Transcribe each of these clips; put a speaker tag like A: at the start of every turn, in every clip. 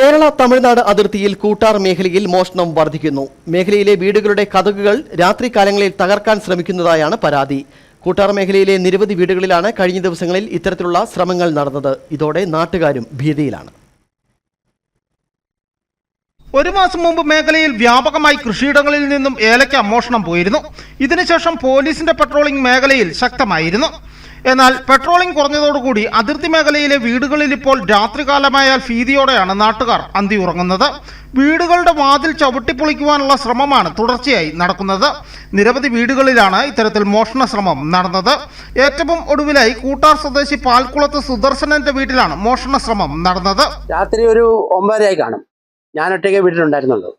A: കേരള തമിഴ്നാട് അതിർത്തിയിൽ കൂട്ടാർ മേഖലയിൽ മോഷണം വർദ്ധിക്കുന്നു. മേഖലയിലെ വീടുകളുടെ കതകുകൾ രാത്രികാലങ്ങളിൽ തകർക്കാൻ ശ്രമിക്കുന്നതായാണ് പരാതി. കൂട്ടാർ മേഖലയിലെ നിരവധി വീടുകളിലാണ് കഴിഞ്ഞ ദിവസങ്ങളിൽ ഇത്തരത്തിലുള്ള ശ്രമങ്ങൾ നടന്നത്. ഇതോടെ നാട്ടുകാരും ഭീതിയിലാണ്.
B: ഒരു മാസം മുമ്പ് മേഖലയിൽ വ്യാപകമായി കൃഷിയിടങ്ങളിൽ നിന്നും ഏലയ്ക്ക മോഷണം പോയിരുന്നു. ഇതിനുശേഷം പോലീസിന്റെ പട്രോളിംഗ് മേഖലയിൽ ശക്തമായിരുന്നു. എന്നാൽ പെട്രോളിംഗ് കുറഞ്ഞതോടുകൂടി അതിർത്തി മേഖലയിലെ വീടുകളിൽ ഇപ്പോൾ രാത്രികാലമായാൽ ഭീതിയോടെയാണ് നാട്ടുകാർ അന്തി ഉറങ്ങുന്നത്. വീടുകളുടെ വാതിൽ ചവിട്ടിപ്പൊളിക്കുവാനുള്ള ശ്രമമാണ് തുടർച്ചയായി നടക്കുന്നത്. നിരവധി വീടുകളിലാണ് ഇത്തരത്തിൽ മോഷണ ശ്രമം നടന്നത്. ഏറ്റവും ഒടുവിലായി കൂട്ടാർ സ്വദേശി പാൽക്കുളത്ത് സുദർശനന്റെ വീട്ടിലാണ് മോഷണ ശ്രമം നടന്നത്.
C: രാത്രി ഒരു ഒമ്പതരയായി കാണും. ഞാൻ ഒറ്റയ്ക്ക് വീട്ടിലുണ്ടായിരുന്നുള്ളൂ.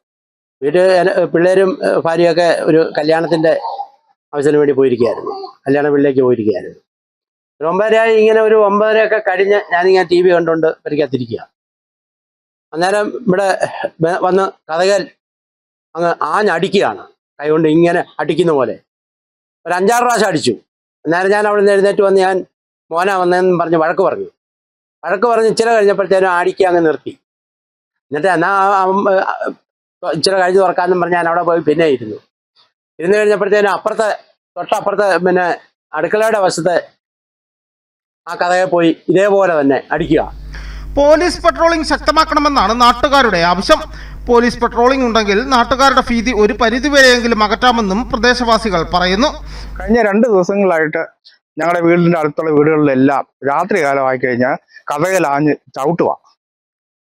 C: വീട്ടിൽ പിള്ളേരും ഭാര്യയൊക്കെ ഒരു കല്യാണത്തിന്റെ ആവശ്യത്തിന് വേണ്ടി പോയിരിക്കുകയായിരുന്നു. കല്യാണ വീട്ടിലേക്ക് പോയിരിക്കുകയായിരുന്നു. ഒരു ഒമ്പതരയായി ഇങ്ങനെ ഒരു ഒമ്പതരയൊക്കെ കഴിഞ്ഞ് ഞാനിങ്ങനെ ടി വി കണ്ടുകൊണ്ട് പരിക്കത്തിരിക്കുക അന്നേരം ഇവിടെ വന്ന് കഥകൽ അങ്ങ് ആഞ്ഞടിക്കുകയാണ്. കൈകൊണ്ട് ഇങ്ങനെ അടിക്കുന്ന പോലെ. ഒരു അഞ്ചാറ് പ്രാവശ്യം അടിച്ചു. അന്നേരം ഞാൻ അവിടെ നിന്ന് എഴുന്നേറ്റ് വന്ന് ഞാൻ മോന വന്നതെന്ന് പറഞ്ഞ് വഴക്ക് പറഞ്ഞു. വഴക്ക് പറഞ്ഞ് ഇച്ചിരി കഴിഞ്ഞപ്പോഴത്തേനും അടിക്കുക അങ്ങ് നിർത്തി. എന്നിട്ട് എന്നാ ഇച്ചിരി കഴിഞ്ഞ് തുറക്കാമെന്നും പറഞ്ഞ് ഞാൻ അവിടെ പോയി പിന്നെ ഇരുന്നു ഇരുന്ന് കഴിഞ്ഞപ്പോഴത്തേനും അപ്പുറത്തെ തൊട്ടപ്പുറത്തെ പിന്നെ അടുക്കളയുടെ വശത്തെ ആ കഥയെ പോയി ഇതേപോലെ തന്നെ അടിക്കുക.
B: പോലീസ് പട്രോളിംഗ് ശക്തമാക്കണമെന്നാണ് നാട്ടുകാരുടെ ആവശ്യം. പോലീസ് പട്രോളിംഗ് ഉണ്ടെങ്കിൽ നാട്ടുകാരുടെ ഭീതി ഒരു പരിധിവരെയെങ്കിലും അകറ്റാമെന്നും പ്രദേശവാസികൾ പറയുന്നു.
D: കഴിഞ്ഞ രണ്ട് ദിവസങ്ങളായിട്ട് ഞങ്ങളുടെ വീടിന്റെ അടുത്തുള്ള വീടുകളിലെല്ലാം രാത്രി കാലമായി കഴിഞ്ഞാൽ കഥകലാഞ്ഞ് ചവിട്ടുക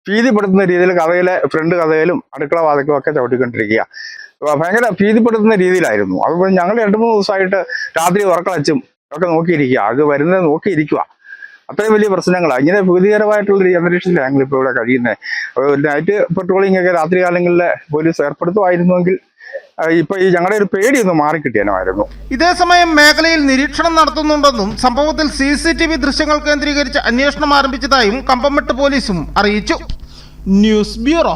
D: ഭീതിപ്പെടുത്തുന്ന രീതിയിൽ കഥയിലെ ഫ്രണ്ട് കഥയിലും അടുക്കള വാതക്കും ഒക്കെ ചവിട്ടിക്കൊണ്ടിരിക്കുക. അപ്പൊ ഭയങ്കര ഭീതിപ്പെടുത്തുന്ന രീതിയിലായിരുന്നു. അതുപോലെ ഞങ്ങൾ രണ്ട് മൂന്ന് ദിവസമായിട്ട് രാത്രി ഉറക്കളച്ചും ഒക്കെ നോക്കിയിരിക്കുക. അത് വരുന്നത് നോക്കിയിരിക്കുക. അത്രയും വലിയ പ്രശ്നങ്ങളാണ് ഇങ്ങനെ ഭീതികരമായിട്ടുള്ള ഒരു അന്തരീക്ഷത്തിലാണ് ഞങ്ങൾ ഇപ്പോൾ ഇവിടെ കഴിയുന്നത്. നൈറ്റ് പെട്രോളിംഗ് ഒക്കെ രാത്രി കാലങ്ങളിൽ പോലീസ് ഏർപ്പെടുത്തുമായിരുന്നുവെങ്കിൽ ഇപ്പൊ ഈ ഞങ്ങളുടെ ഒരു പേടി പേടിയൊന്ന് ഇതേ
B: ഇതേസമയം മേഖലയിൽ നിരീക്ഷണം നടത്തുന്നുണ്ടെന്നും സംഭവത്തിൽ സി സി ടി വി ദൃശ്യങ്ങൾ കേന്ദ്രീകരിച്ച് അന്വേഷണം ആരംഭിച്ചതായും കമ്പമെട്ട് പോലീസും അറിയിച്ചു. News bureau.